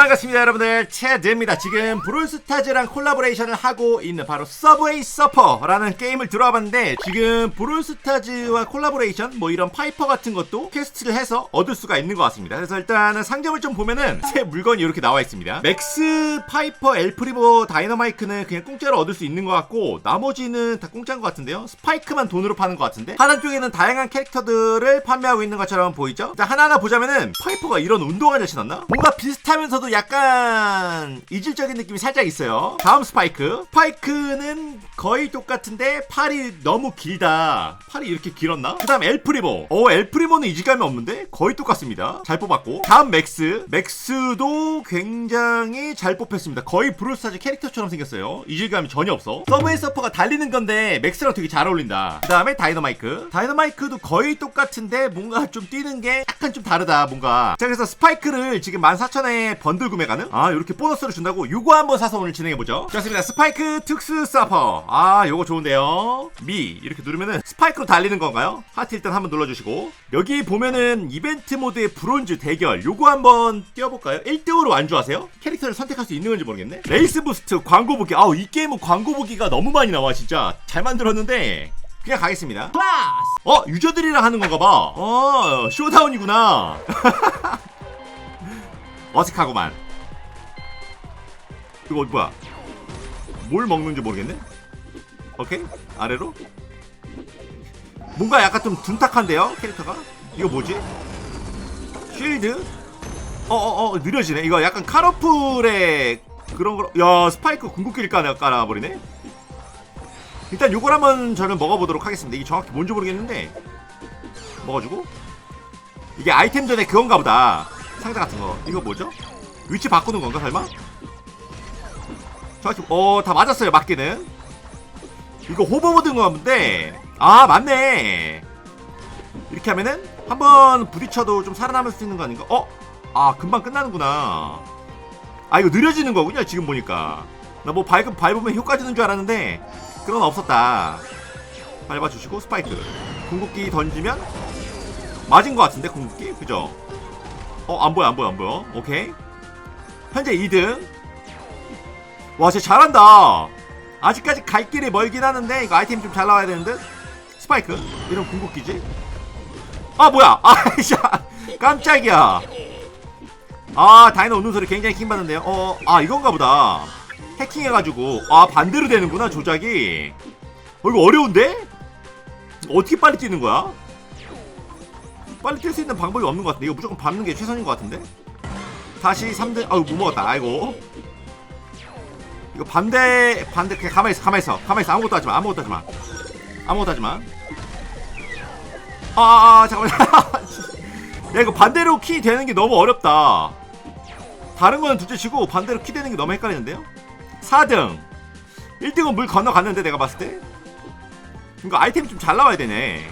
반갑습니다 여러분들. 채드입니다. 지금 브롤스타즈랑 콜라보레이션을 하고 있는 바로 서브웨이 서퍼라는 게임을 들어와봤는데 지금 브롤스타즈와 콜라보레이션 뭐 이런 파이퍼 같은 것도 퀘스트를 해서 얻을 수가 있는 것 같습니다. 그래서 일단은 상점을 좀 보면은 새 물건이 이렇게 나와 있습니다. 맥스 파이퍼 엘프리보 다이너마이크는 그냥 공짜로 얻을 수 있는 것 같고 나머지는 다 공짜인 것 같은데요. 스파이크만 돈으로 파는 것 같은데 하단 쪽에는 다양한 캐릭터들을 판매하고 있는 것처럼 보이죠? 일단 하나하나 보자면은 파이퍼가 이런 운동화를 신었나? 뭔가 비슷하면서도 약간 이질적인 느낌이 살짝 있어요. 다음 스파이크. 스파이크는 거의 똑같은데 팔이 너무 길다. 팔이 이렇게 길었나? 그 다음 엘프리모. 어 엘프리모는 이질감이 없는데 거의 똑같습니다. 잘 뽑았고. 다음 맥스. 맥스도 굉장히 잘 뽑혔습니다. 거의 브롤스타즈 캐릭터처럼 생겼어요. 이질감이 전혀 없어. 서브웨이 서퍼가 달리는 건데 맥스랑 되게 잘 어울린다. 그 다음에 다이너마이크. 다이너마이크도 거의 똑같은데 뭔가 좀 뛰는 게 약간 좀 다르다 뭔가. 자 그래서 스파이크를 지금 14,000에 번들 구매 가능? 아 이렇게 보너스를 준다고? 요거 한번 사서 오늘 진행해보죠. 좋습니다. 스파이크 특수 서퍼. 아 요거 좋은데요. 미. 이렇게 누르면은 스파이크로 달리는 건가요? 하트 일단 한번 눌러주시고. 여기 보면은 이벤트 모드의 브론즈 대결. 요거 한번 띄워볼까요? 1등으로 완주하세요? 캐릭터를 선택할 수 있는 건지 모르겠네. 레이스 부스트 광고 보기. 아우 이 게임은 광고 보기가 너무 많이 나와 진짜. 잘 만들었는데 그냥 가겠습니다. 어 유저들이랑 하는 건가 봐. 어 쇼다운이구나. 어색하구만. 이거 뭐야? 뭘 먹는지 모르겠네. 오케이 아래로. 뭔가 약간 좀 둔탁한데요 캐릭터가. 이거 뭐지? 쉴드? 어어어 느려지네. 이거 약간 카러플의 그런 거. 야 스파이크 궁극기를 깔아 깔아버리네. 일단 요걸 한번 저는 먹어보도록 하겠습니다. 이게 정확히 뭔지 모르겠는데 먹어주고 이게 아이템 전에 그건가 보다. 상자 같은 거. 이거 뭐죠? 위치 바꾸는 건가 설마? 정확히 어다 맞았어요 맞기는. 이거 호버보드인 거 같은데 아 맞네. 이렇게 하면은 한번 부딪혀도 좀 살아남을 수 있는 거 아닌가? 어? 아 금방 끝나는구나. 아 이거 느려지는 거군요 지금 보니까. 나 뭐 밟으면 밟으면 효과 주는 줄 알았는데 그건 없었다. 밟아주시고 스파이크. 궁극기 던지면 맞은 것 같은데 궁극기 그죠? 어 안 보여 안 보여 안 보여. 오케이. 현재 2등. 와 진짜 잘한다. 아직까지 갈 길이 멀긴 하는데 이거 아이템 좀 잘 나와야 되는데 스파이크 이런 궁극기지? 아 뭐야? 아이씨 깜짝이야. 아 다이너 웃는 소리 굉장히 킹받는데요. 어 아 이건가 보다. 해킹해가지고 아 반대로 되는구나 조작이 어 이거 어려운데? 어떻게 빨리 뛰는 거야? 빨리 뛸 수 있는 방법이 없는 것 같은데. 이거 무조건 밟는 게 최선인 것 같은데? 다시 3등 아유 못 먹었다. 아이고. 이거 반대 반대 그냥 가만히 있어 가만히 있어. 가만히 있어. 아무것도 하지마 아무것도 하지마. 아무것도 하지마. 아 아 아, 잠깐만. 야 이거 반대로 키 되는 게 너무 어렵다. 다른 거는 둘째 치고 반대로 키 되는 게 너무 헷갈리는데요? 4등. 1등은 물 건너갔는데 내가 봤을 때? 이거 아이템 좀 잘 나와야 되네.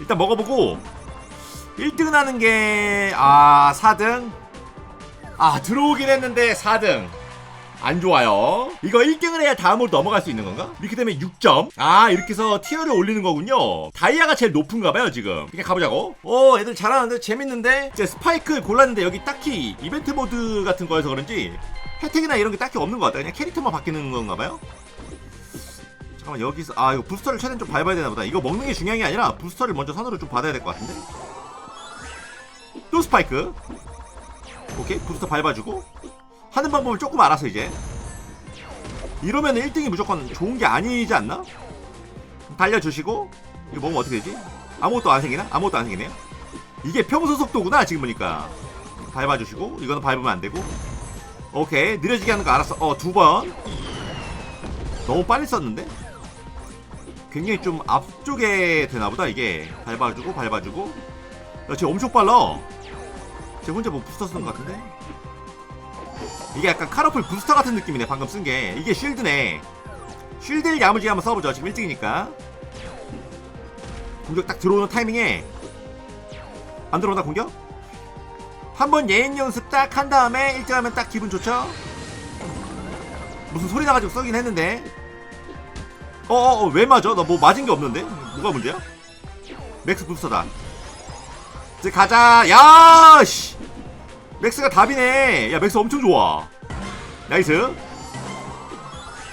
일단 먹어보고 1등 하는 게 아 4등 아 들어오긴 했는데 4등 안 좋아요 이거 1등을 해야 다음으로 넘어갈 수 있는 건가? 이렇게 되면 6점 아 이렇게 해서 티어를 올리는 거군요 다이아가 제일 높은가 봐요 지금 이렇게 가보자고 오 애들 잘하는데 재밌는데 이제 스파이크 골랐는데 여기 딱히 이벤트 모드 같은 거여서 그런지 혜택이나 이런 게 딱히 없는 것 같아. 그냥 캐릭터만 바뀌는 건가 봐요? 잠깐만 여기서 아 이거 부스터를 최대한 좀 밟아야 되나 보다. 이거 먹는 게 중요한 게 아니라 부스터를 먼저 선으로 좀 받아야 될 것 같은데. 또 스파이크. 오케이 부스터 밟아주고 하는 방법을 조금 알아서 이제 이러면 1등이 무조건 좋은 게 아니지 않나? 달려주시고 이거 먹으면 어떻게 되지? 아무것도 안 생기나? 아무것도 안 생기네요. 이게 평소 속도구나 지금 보니까 밟아주시고 이거는 밟으면 안 되고 오케이 느려지게 하는 거 알았어 어 두 번 너무 빨리 썼는데 굉장히 좀 앞쪽에 되나보다 이게 밟아주고 밟아주고 야쟤 엄청 빨라 쟤 혼자 뭐 부스터 쓰는 것 같은데 이게 약간 카러플 부스터 같은 느낌이네 방금 쓴 게 이게 쉴드네 쉴드를 야무지게 한번 써보죠 지금 1등이니까 공격 딱 들어오는 타이밍에 안 들어온다 공격? 한번 예행 연습 딱 한 다음에 1등 하면 딱 기분 좋죠? 무슨 소리 나가지고 써긴 했는데 어어어 왜 맞아? 나 뭐 맞은 게 없는데? 뭐가 문제야? 맥스 부스터다 이제 가자. 야씨. 맥스가 답이네. 야 맥스 엄청 좋아. 나이스.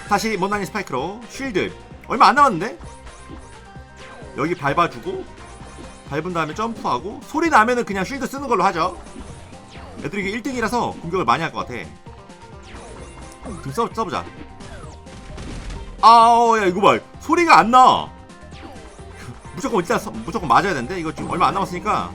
다시 못난이 스파이크로. 쉴드. 얼마 안 남았는데? 여기 밟아주고 밟은 다음에 점프하고 소리 나면은 그냥 쉴드 쓰는 걸로 하죠. 애들이 이게 1등이라서 공격을 많이 할 것 같아. 좀 써, 써보자. 아우 야 이거 봐. 소리가 안나. 무조건 일단 서- 무조건 맞아야 되는데? 이거 지금 얼마 안 남았으니까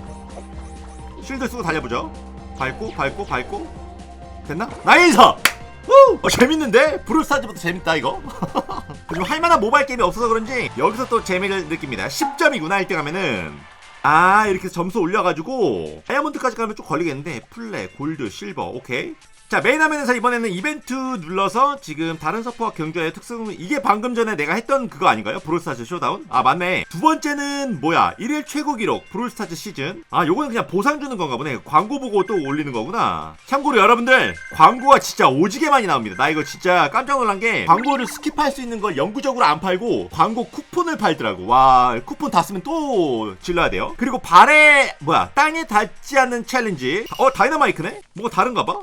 쉴드 쓰고 달려보죠 밟고 밟고 밟고 됐나? 나이스! 우! 어, 재밌는데? 브루스타즈부터 재밌다 이거 지금 할만한 모바일 게임이 없어서 그런지 여기서 또 재미를 느낍니다 10점이구나 1등 하면은 아 이렇게 점수 올려가지고 다이아몬드까지 가면 좀 걸리겠는데 플레 골드 실버 오케이 자 메인 화면에서 이번에는 이벤트 눌러서 지금 다른 서퍼와 경주의 특성은 이게 방금 전에 내가 했던 그거 아닌가요? 브롤스타즈 쇼다운? 아 맞네. 두 번째는 뭐야? 1일 최고 기록 브롤스타즈 시즌. 아 요거는 그냥 보상 주는 건가 보네. 광고 보고 또 올리는 거구나. 참고로 여러분들 광고가 진짜 오지게 많이 나옵니다. 나 이거 진짜 깜짝 놀란 게 광고를 스킵할 수 있는 걸 영구적으로 안 팔고 광고 쿠폰을 팔더라고. 와 쿠폰 다 쓰면 또 질러야 돼요. 그리고 발에 뭐야 땅에 닿지 않는 챌린지. 어 다이너마이크네? 뭐가 다른가 봐?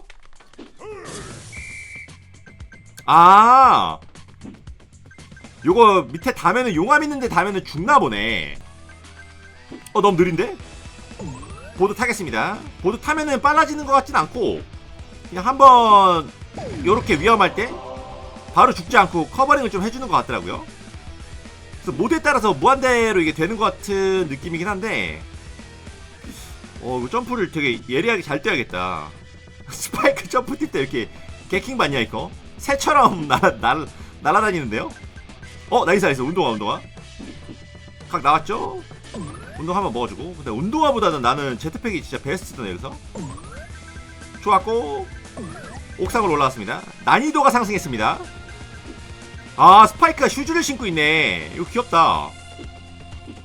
아! 요거 밑에 닿으면은 용암 있는데 닿으면은 죽나 보네. 어 너무 느린데? 보드 타겠습니다. 보드 타면은 빨라지는 것 같진 않고 그냥 한번 요렇게 위험할 때 바로 죽지 않고 커버링을 좀 해주는 것 같더라고요. 그래서 모드에 따라서 무한대로 이게 되는 것 같은 느낌이긴 한데 어 이거 점프를 되게 예리하게 잘 뛰어야겠다. 스파이크 점프 뛸 때 이렇게 개킹 받냐 이거 새처럼 날아, 날, 날아다니는데요? 어 나이스 나이스. 운동화 운동화. 각 나왔죠? 운동 한번 먹어주고. 근데 운동화보다는 나는 제트팩이 진짜 베스트네 여기서. 좋았고. 옥상으로 올라왔습니다. 난이도가 상승했습니다. 아 스파이크가 슈즈를 신고 있네. 이거 귀엽다.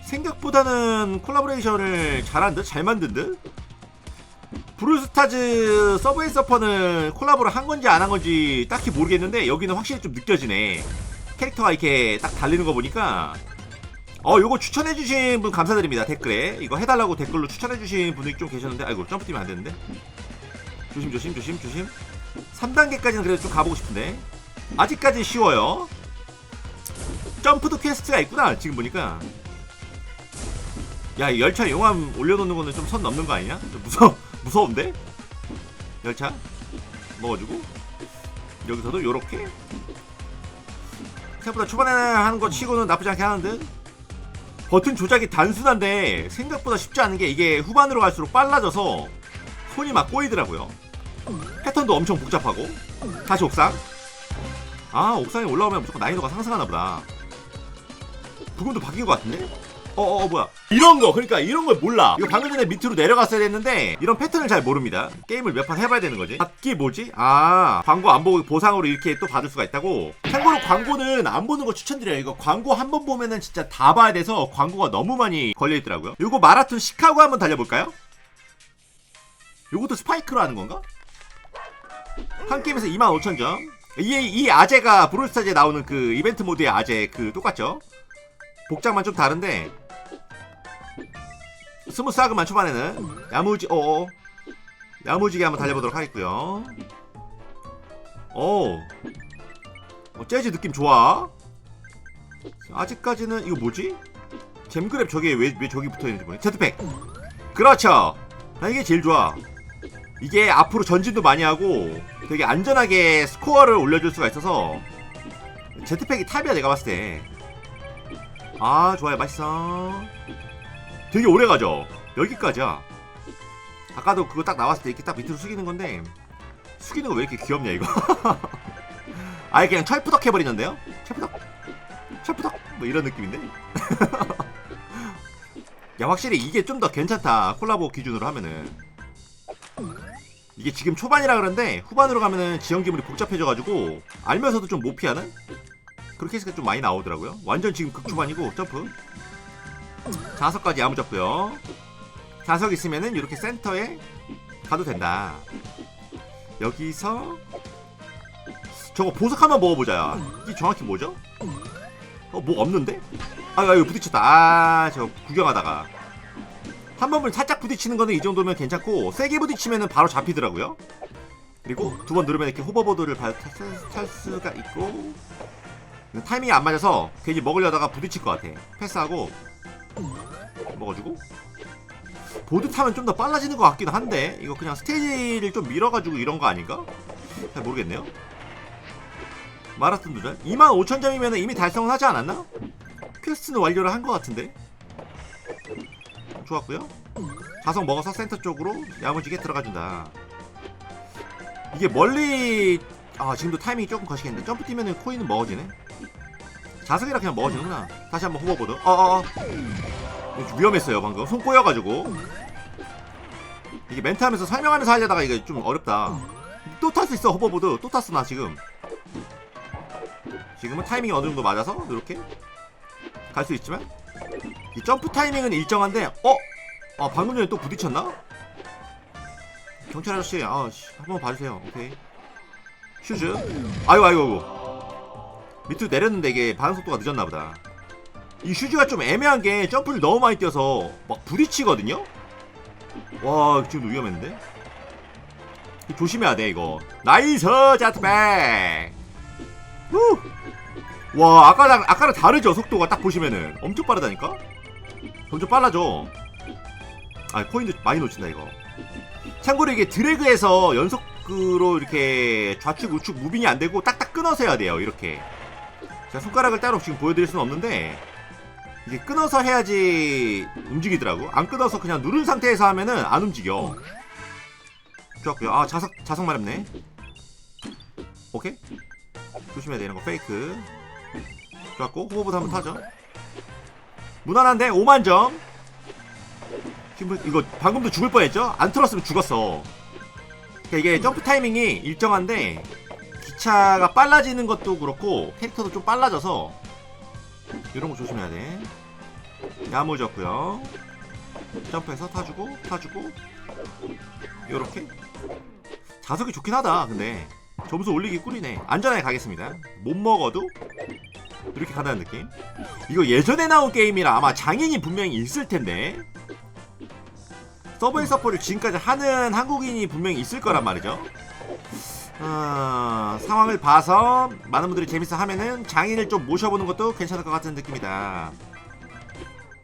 생각보다는 콜라보레이션을 잘한 듯? 잘 만든 듯? 브루스타즈 서브웨이 서퍼는 콜라보를 한 건지 안 한 건지 딱히 모르겠는데 여기는 확실히 좀 느껴지네. 캐릭터가 이렇게 딱 달리는 거 보니까. 어 요거 추천해주신 분 감사드립니다 댓글에. 이거 해달라고 댓글로 추천해주신 분이 좀 계셨는데 아이고 점프 뛰면 안 되는데. 조심 조심 조심 조심. 3단계까지는 그래도 좀 가보고 싶은데. 아직까지 쉬워요. 점프도 퀘스트가 있구나 지금 보니까. 야, 이 열차 용암 올려놓는 거는 좀 선 넘는 거 아니냐? 좀 무서 무서운데? 열차 먹어주고 여기서도 요렇게 생각보다 초반에 하는 거 치고는 나쁘지 않게 하는데 버튼 조작이 단순한데 생각보다 쉽지 않은 게 이게 후반으로 갈수록 빨라져서 손이 막 꼬이더라고요. 패턴도 엄청 복잡하고 다시 옥상 아 옥상에 올라오면 무조건 난이도가 상승하나 보다. 부금도 바뀐 것 같은데? 어어 어, 뭐야. 이런 거 그러니까 이런 걸 몰라. 이거 방금 전에 밑으로 내려갔어야 됐는데 이런 패턴을 잘 모릅니다. 게임을 몇 판 해봐야 되는 거지. 받기 뭐지? 아 광고 안 보고 보상으로 이렇게 또 받을 수가 있다고? 참고로 광고는 안 보는 거 추천드려요. 이거 광고 한 번 보면은 진짜 다 봐야 돼서 광고가 너무 많이 걸려있더라고요. 요거 마라톤 시카고 한번 달려볼까요? 요것도 스파이크로 하는 건가? 한 게임에서 25,000점. 이, 이 아재가 브롤스타즈에 나오는 그 이벤트 모드의 아재 그 똑같죠? 복장만 좀 다른데 스무스하그만 초반에는 야무지 어어. 야무지게 한번 달려보도록 하겠고요. 오. 어, 재즈 느낌 좋아. 아직까지는 이거 뭐지? 잼그랩 저게 왜, 왜 저기 붙어있는지 모르겠네. 제트팩. 그렇죠. 나 이게 제일 좋아. 이게 앞으로 전진도 많이 하고 되게 안전하게 스코어를 올려줄 수가 있어서 제트팩이 탑이야 내가 봤을 때. 아 좋아요. 맛있어 되게 오래 가죠? 여기까지야. 아까도 그거 딱 나왔을 때 이렇게 딱 밑으로 숙이는 건데 숙이는 거 왜 이렇게 귀엽냐 이거? 아예 그냥 철푸덕 해버리는데요? 철푸덕? 철푸덕? 뭐 이런 느낌인데? 야 확실히 이게 좀 더 괜찮다 콜라보 기준으로 하면은. 이게 지금 초반이라 그런데 후반으로 가면은 지형 기물이 복잡해져가지고 알면서도 좀 못 피하는? 그렇게 해서 좀 많이 나오더라고요. 완전 지금 극초반이고 점프. 자석까지 야무졌고요. 자석 있으면은 이렇게 센터에 가도 된다. 여기서 저거 보석 한번 먹어보자. 이게 정확히 뭐죠? 어, 뭐 없는데? 아, 아, 이거 부딪혔다. 아, 저 구경하다가. 한 번을 살짝 부딪히는 거는 이 정도면 괜찮고 세게 부딪히면은 바로 잡히더라고요. 그리고 두 번 누르면 이렇게 호버보드를 탈 수가 있고 타이밍이 안 맞아서 괜히 먹으려다가 부딪힐 것 같아. 패스하고 먹어주고? 보드 타면 좀 더 빨라지는 것 같기도 한데 이거 그냥 스테이지를 좀 밀어가지고 이런 거 아닌가? 잘 모르겠네요. 마라톤 도전. 25,000점이면 이미 달성을 하지 않았나? 퀘스트는 완료를 한 것 같은데. 좋았고요. 자석 먹어서 센터 쪽으로 야무지게 들어가준다. 이게 멀리 아 지금도 타이밍이 조금 거시겠는데? 점프 뛰면은 코인은 먹어지네 자석이라 그냥 먹어지는구나. 다시 한번 호버보드. 어어어. 좀 위험했어요 방금. 손 꼬여가지고. 이게 멘트 하면서 설명하면서 하려다가 이게 좀 어렵다. 또 탈 수 있어 호버보드. 또 탔어 나 지금. 지금은 타이밍이 어느 정도 맞아서 이렇게 갈 수 있지만. 이 점프 타이밍은 일정한데 어? 아 방금 전에 또 부딪혔나? 경찰 아저씨 아씨. 한번 봐주세요. 오케이. 슈즈. 아이고 아이고 아이고 밑으로 내렸는데 이게 반응 속도가 늦었나 보다. 이 슈즈가 좀 애매한 게 점프를 너무 많이 뛰어서 막 부딪히거든요? 와 지금도 위험했는데? 조심해야 돼 이거. 나이스 자트백 후! 와 아까랑 아까랑 다르죠 속도가 딱 보시면은. 엄청 빠르다니까? 점점 빨라져. 아 코인도 많이 놓친다 이거. 참고로 이게 드래그해서 연속으로 이렇게 좌측 우측 무빙이 안 되고 딱딱 끊어서 해야 돼요 이렇게 제가 손가락을 따로 지금 보여드릴 수는 없는데 이게 끊어서 해야지 움직이더라고. 안 끊어서 그냥 누른 상태에서 하면은 안 움직여. 좋았고요. 아 자석 자석 마렵네. 오케이. 조심해야 되는 거. 페이크. 좋았고 호버보드 한번 타죠. 무난한데 5만점. 지금 이거 방금도 죽을 뻔했죠? 안 틀었으면 죽었어. 그러니까 이게 점프 타이밍이 일정한데 기차가 빨라지는 것도 그렇고 캐릭터도 좀 빨라져서 이런 거 조심해야 돼. 야무졌고요. 점프해서 타주고 타주고 요렇게. 자석이 좋긴 하다 근데. 점수 올리기 꿀이네. 안전하게 가겠습니다. 못 먹어도 이렇게 가다는 느낌. 이거 예전에 나온 게임이라 아마 장인이 분명히 있을 텐데. 서브웨이 서퍼를 지금까지 하는 한국인이 분명히 있을 거란 말이죠 어, 상황을 봐서 많은 분들이 재밌어 하면은 장인을 좀 모셔보는 것도 괜찮을 것 같은 느낌이다.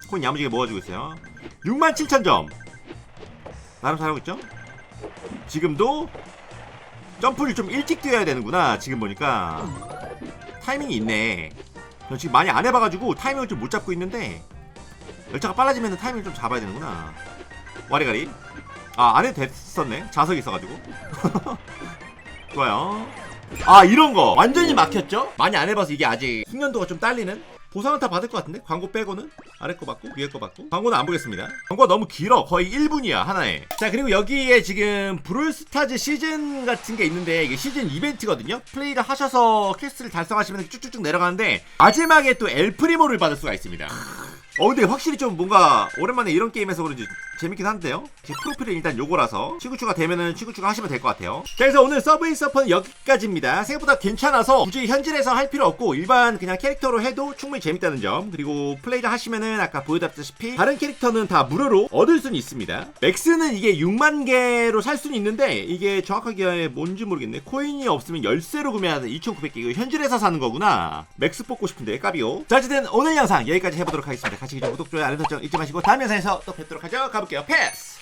코인 야무지게 모아주고 있어요. 67,000점. 나름 잘하고 있죠? 지금도 점프를 좀 일찍 뛰어야 되는구나 지금 보니까. 타이밍이 있네. 저 지금 많이 안 해봐가지고 타이밍을 좀 못 잡고 있는데 열차가 빨라지면 타이밍을 좀 잡아야 되는구나. 와리가리. 아 안 해도 됐었네. 자석이 있어가지고 좋아요. 아 이런거. 완전히 막혔죠? 많이 안 해봐서 이게 아직 숙련도가 좀 딸리는? 보상은 다 받을 것 같은데? 광고 빼고는? 아래 거 받고 위에 거 받고? 광고는 안 보겠습니다. 광고가 너무 길어. 거의 1분이야 하나에. 자 그리고 여기에 지금 브롤스타즈 시즌 같은 게 있는데 이게 시즌 이벤트거든요? 플레이를 하셔서 퀘스트를 달성하시면 쭉쭉쭉 내려가는데 마지막에 또 엘프리모를 받을 수가 있습니다. 어 근데 확실히 좀 뭔가 오랜만에 이런 게임에서 그런지 재밌긴 한데요? 제 프로필은 일단 요거라서 친구 추가 되면은 친구 추가 하시면 될 것 같아요. 자 그래서 오늘 서브웨이 서퍼는 여기까지입니다. 생각보다 괜찮아서 굳이 현질에서 할 필요 없고 일반 그냥 캐릭터로 해도 충분히 재밌다는 점 그리고 플레이를 하시면은 아까 보여드렸다시피 다른 캐릭터는 다 무료로 얻을 수는 있습니다. 맥스는 이게 6만 개로 살 수는 있는데 이게 정확하게 뭔지 모르겠네. 코인이 없으면 열쇠로 구매하는 2,900개 이거 현질에서 사는 거구나. 맥스 뽑고 싶은데 까비오 자 어쨌든 오늘 영상 여기까지 해보도록 하겠습니다. 같이 구독, 좋아요, 알림 설정 잊지 마시고 다음 영상에서 또 뵙도록 하죠 가볼게요. 패스!